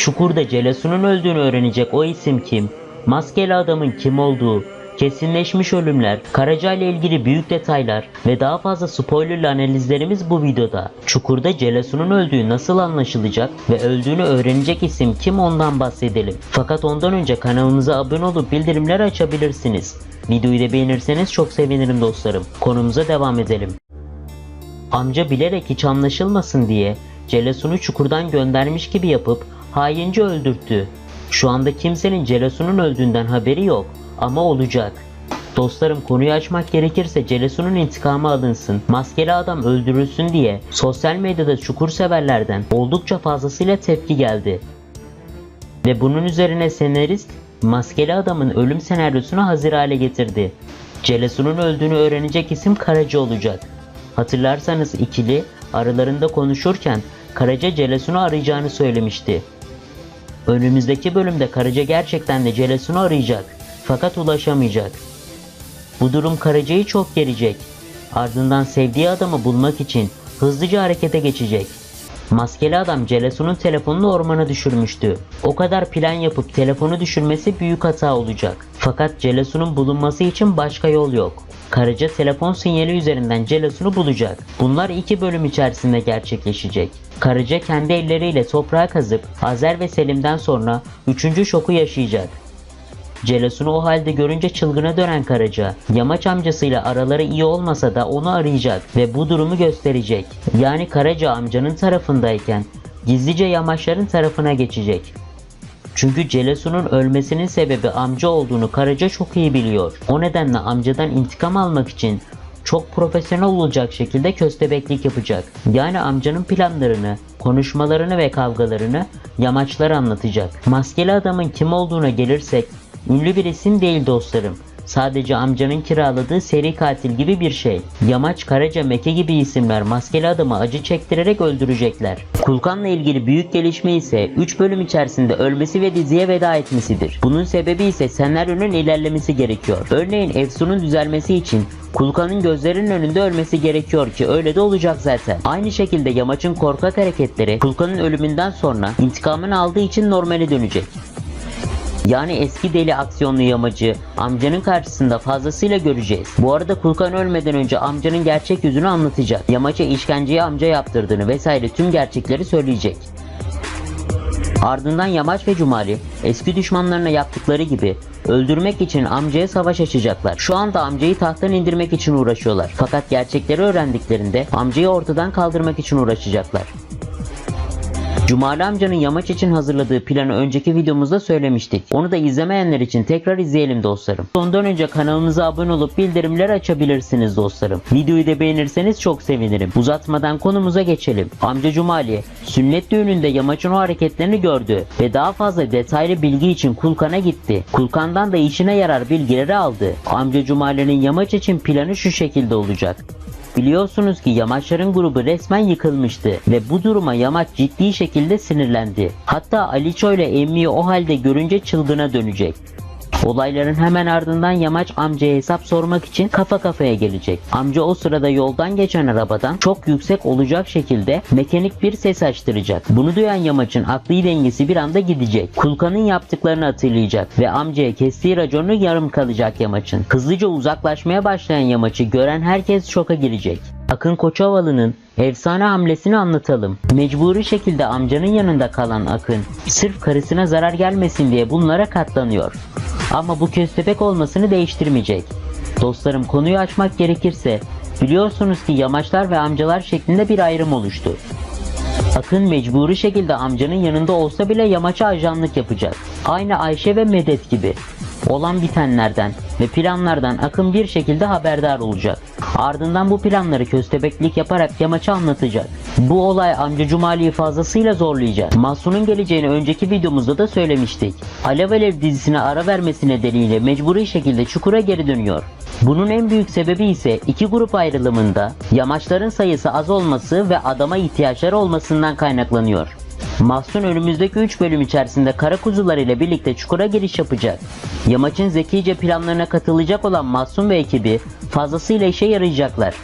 Çukurda Celesun'un öldüğünü öğrenecek o isim kim? Maskeli adamın kim olduğu, kesinleşmiş ölümler, Karaca ile ilgili büyük detaylar ve daha fazla spoilerlı analizlerimiz bu videoda. Çukurda Celesun'un öldüğü nasıl anlaşılacak ve öldüğünü öğrenecek isim kim ondan bahsedelim. Fakat ondan önce kanalımıza abone olup bildirimleri açabilirsiniz. Videoyu da beğenirseniz çok sevinirim dostlarım. Konumuza devam edelim. Amca bilerek hiç anlaşılmasın diye Celesun'u çukurdan göndermiş gibi yapıp haince öldürttü. Şu anda kimsenin Celesun'un öldüğünden haberi yok ama olacak. Dostlarım konuyu açmak gerekirse Celesun'un intikamı alınsın, maskeli adam öldürülsün diye sosyal medyada çukur severlerden oldukça fazlasıyla tepki geldi. Ve bunun üzerine senarist maskeli adamın ölüm senaryosunu hazır hale getirdi. Celesun'un öldüğünü öğrenecek isim Karaca olacak. Hatırlarsanız ikili aralarında konuşurken Karaca Celesun'u arayacağını söylemişti. Önümüzdeki bölümde Karaca gerçekten de Celesun'u arayacak fakat ulaşamayacak. Bu durum Karaca'yı çok gerecek. Ardından sevdiği adamı bulmak için hızlıca harekete geçecek. Maskeli adam Celesun'un telefonunu ormana düşürmüştü. O kadar plan yapıp telefonu düşürmesi büyük hata olacak. Fakat Celesun'un bulunması için başka yol yok. Karaca telefon sinyali üzerinden Celesun'u bulacak. Bunlar iki bölüm içerisinde gerçekleşecek. Karaca kendi elleriyle toprağa kazıp Azer ve Selim'den sonra üçüncü şoku yaşayacak. Celesun'u o halde görünce çılgına dönen Karaca, Yamaç amcasıyla araları iyi olmasa da onu arayacak ve bu durumu gösterecek. Yani Karaca amcanın tarafındayken gizlice Yamaçların tarafına geçecek. Çünkü Celesun'un ölmesinin sebebi amca olduğunu Karaca çok iyi biliyor. O nedenle amcadan intikam almak için çok profesyonel olacak şekilde köstebeklik yapacak. Yani amcanın planlarını, konuşmalarını ve kavgalarını yamaçlara anlatacak. Maskeli adamın kim olduğuna gelirsek ünlü bir isim değil dostlarım. Sadece amcanın kiraladığı seri katil gibi bir şey. Yamaç, Karaca, Meke gibi isimler maskeli adamı acı çektirerek öldürecekler. Kulkan'la ilgili büyük gelişme ise 3 bölüm içerisinde ölmesi ve diziye veda etmesidir. Bunun sebebi ise senaryonun ilerlemesi gerekiyor. Örneğin Efsun'un düzelmesi için Kulkan'ın gözlerinin önünde ölmesi gerekiyor ki öyle de olacak zaten. Aynı şekilde Yamaç'ın korkak hareketleri Kulkan'ın ölümünden sonra intikamını aldığı için normale dönecek. Yani eski deli aksiyonlu yamacı amcanın karşısında fazlasıyla göreceğiz. Bu arada Kulkan ölmeden önce amcanın gerçek yüzünü anlatacak. Yamaça işkenceyi amca yaptırdığını vesaire tüm gerçekleri söyleyecek. Ardından Yamaç ve Cumali eski düşmanlarına yaptıkları gibi öldürmek için amcaya savaş açacaklar. Şu anda amcayı tahttan indirmek için uğraşıyorlar. Fakat gerçekleri öğrendiklerinde amcayı ortadan kaldırmak için uğraşacaklar. Cumali amcanın yamaç için hazırladığı planı önceki videomuzda söylemiştik. Onu da izlemeyenler için tekrar izleyelim dostlarım. Ondan önce kanalımıza abone olup bildirimleri açabilirsiniz dostlarım. Videoyu da beğenirseniz çok sevinirim. Uzatmadan konumuza geçelim. Amca Cumali sünnet düğününde yamaçın o hareketlerini gördü ve daha fazla detaylı bilgi için Kulkan'a gitti. Kulkan'dan da işine yarar bilgileri aldı. Amca Cumali'nin yamaç için planı şu şekilde olacak. Biliyorsunuz ki Yamaçların grubu resmen yıkılmıştı ve bu duruma Yamaç ciddi şekilde sinirlendi. Hatta Aliço ile Emmi'yi o halde görünce çılgına dönecek. Olayların hemen ardından Yamaç amcaya hesap sormak için kafa kafaya gelecek. Amca o sırada yoldan geçen arabadan çok yüksek olacak şekilde mekanik bir ses açtıracak. Bunu duyan Yamaç'ın akli dengesi bir anda gidecek. Kulkan'ın yaptıklarını hatırlayacak ve amcaya kestiği raconu yarım kalacak Yamaç'ın. Hızlıca uzaklaşmaya başlayan Yamaç'ı gören herkes şoka girecek. Akın Koçovalı'nın efsane hamlesini anlatalım. Mecburi şekilde amcanın yanında kalan Akın, sırf karısına zarar gelmesin diye bunlara katlanıyor. Ama bu köstebek olmasını değiştirmeyecek. Dostlarım konuyu açmak gerekirse, biliyorsunuz ki yamaçlar ve amcalar şeklinde bir ayrım oluştu. Akın mecburi şekilde amcanın yanında olsa bile yamaça ajanlık yapacak. Aynı Ayşe ve Medet gibi. Olan bitenlerden ve planlardan Akın bir şekilde haberdar olacak. Ardından bu planları köstebeklik yaparak yamaça anlatacak. Bu olay amca Cumali'yi fazlasıyla zorlayacak. Mahsun'un geleceğini önceki videomuzda da söylemiştik. Alev Alev dizisine ara vermesi nedeniyle mecburi şekilde çukura geri dönüyor. Bunun en büyük sebebi ise iki grup ayrılımında yamaçların sayısı az olması ve adama ihtiyaçları olmasından kaynaklanıyor. Mahsun önümüzdeki 3 bölüm içerisinde kara kuzular ile birlikte çukura giriş yapacak. Yamaç'ın zekice planlarına katılacak olan Mahsun ve ekibi fazlasıyla işe yarayacaklar.